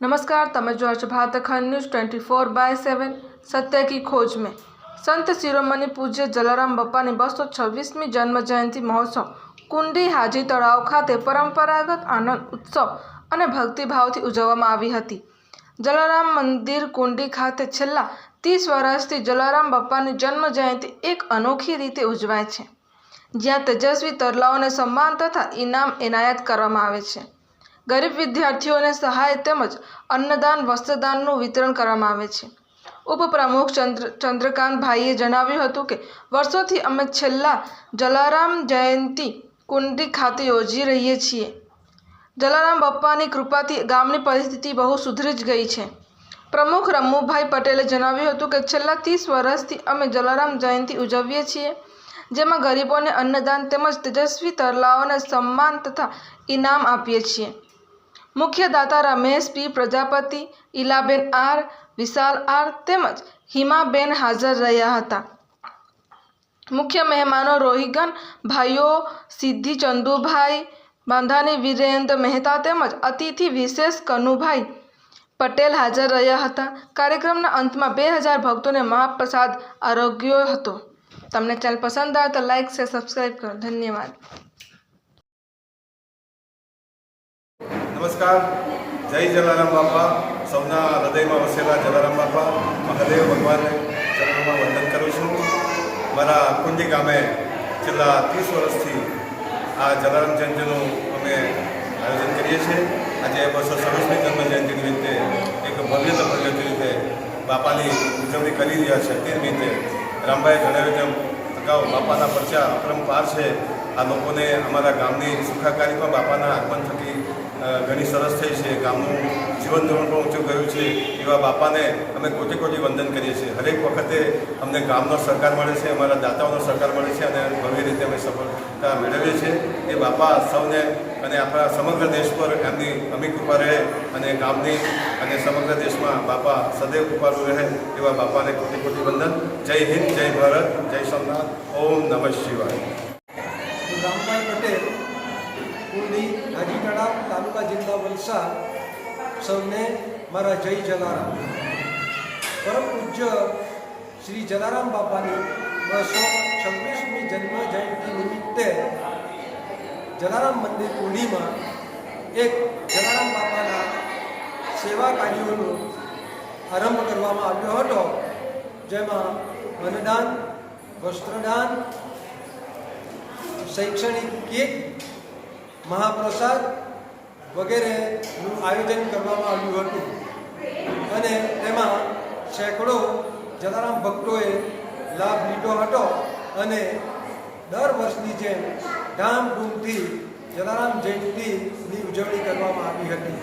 नमस्कार તમે જો છો Bharat Khand news twenty four by seven સત્ય કી ખોજ में સંત શિરોમણી પૂજ્ય જલારામ બપ્પાની બસો છવ્વીસમી જન્મ જયંતિ મહોત્સવ કુંડી હાજી તળાવ ખાતે પરંપરાગત આનંદ ઉત્સવ અને ભક્તિભાવથી ઉજવવામાં આવી હતી જલારામ મંદિર કુંડી ખાતે છેલ્લા ત્રીસ વર્ષથી જલારામ બપ્પાની જન્મ જયંતિ એક અનોખી રીતે ઉજવાય છે જ્યાં તેજસ્વી તરલાઓને સન્માન તથા ઇનામ એનાયત કરવામાં આવે છે ગરીબ વિદ્યાર્થીઓને સહાય તેમજ અન્નદાન, વસ્ત્રદાનનું વિતરણ કરવામાં આવે છે. ઉપપ્રમુખ ચંદ્ર, ચંદ્રકાંતભાઈએ જણાવ્યું હતું કે, વર્ષોથી અમે છેલ્લા જલારામ જયંતિ કુંડી ખાતે યોજી રહીએ છીએ. જલારામ બપ્પાની કૃપાથી ગામની પરિસ્થિતિ બહુ સુધરી જ ગઈ છે. પ્રમુખ રમુભાઈ પટેલે જણાવ્યું હતું કે, છેલ્લા ત્રીસ વર્ષથી અમે જલારામ જયંતિ ઉજવીએ છીએ, જેમાં ગરીબોને અન્નદાન તેમજ તેજસ્વી તરલાઓને સન્માન તથા ઇનામ આપીએ છીએ. મુખ્ય દાતા Ramesh P. Prajapati, Ilaben R, Vishal R તેમજ હિમાબેન હાજર રહ્યા હતા. મુખ્ય મહેમાનો રોહિગન ભાઈઓ સિદ્ધિ ચંદુભાઈ બાંધાની, વિરેન્દ્ર મહેતા તેમજ અતિથિ વિશેષ કનુભાઈ પટેલ હાજર રહ્યા હતા. કાર્યક્રમના અંતમાં બે હજાર ભક્તોને મહાપ્રસાદ આરોગ્યો હતો. તમને ચેનલ પસંદ આવે તો લાઇક શેર સબસ્ક્રાઈબ કરો. ધન્યવાદ. નમસ્કાર. જય જલારામ બાપા. સૌના હૃદયમાં વસેલા જલારામ બાપા. મહાદેવ ભગવાનને ચરણોમાં વંદન કરું છું. મારા કુંજી ગામે છેલ્લા ત્રીસ વર્ષથી આ જલારામ જયંતિનું અમે આયોજન કરીએ છીએ. આજે બસો છવ્વીસમી જન્મ જયંતિ નિમિત્તે એક ભવ્ય ભવ્ય રીતે બાપાની ઉજવણી કરી રહ્યા છે. તે નિમિત્તે રામભાઈ જણાવ્યું તેમ અગાઉ બાપાના પરચા અપરંપાર છે. આ લોકોને અમારા ગામની સુખાકારી પણ બાપાના આગમન થકી ઘણી સરસ થઈ છે. ગામનું જીવન ધોરણ પણ ઊંચું ગયું છે. એવા બાપાને અમે કોટી કોટી વંદન કરીએ છીએ. હરેક વખતે અમને ગામનો સહકાર મળે છે, અમારા દાતાઓનો સહકાર મળે છે અને ભવ્ય રીતે અમે સફળતા મેળવીએ છીએ. એ બાપા સૌને અને આપણા સમગ્ર દેશ પર એમની અમી કૃપા રહે અને ગામની અને સમગ્ર દેશમાં બાપા સદૈવ કૃપાળુ રહે એવા બાપાને કોટી કોટી વંદન. જય હિન્દ, જય ભારત, જય સોમનાથ. ઓમ નમઃ શિવાય. રામભાઈ પટેલ, કુંડી હાજી તાલુકા જિલ્લા વલસાડ, સૌને મારા જય જલારામ. પરમ પૂજ્ય શ્રી જલારામ બાપાની બસો છવ્વીસમી જન્મ જયંતિ નિમિત્તે જલારામ મંદિર કુંડીમાં એક જલારામ બાપાના સેવા કાર્યોનો આરંભ કરવામાં આવ્યો હતો, જેમાં મનદાન વસ્ત્રદાન શૈક્ષણિક કીટ, મહાપ્રસાદ વગેરેનું આયોજન કરવામાં આવ્યું હતું. અને તેમાં સેંકડો જલારામ ભક્તોએ લાભ લીધો હતો અને દર વર્ષની જેમ ધામધૂમથી જલારામ જયંતિની ઉજવણી કરવામાં આવી હતી.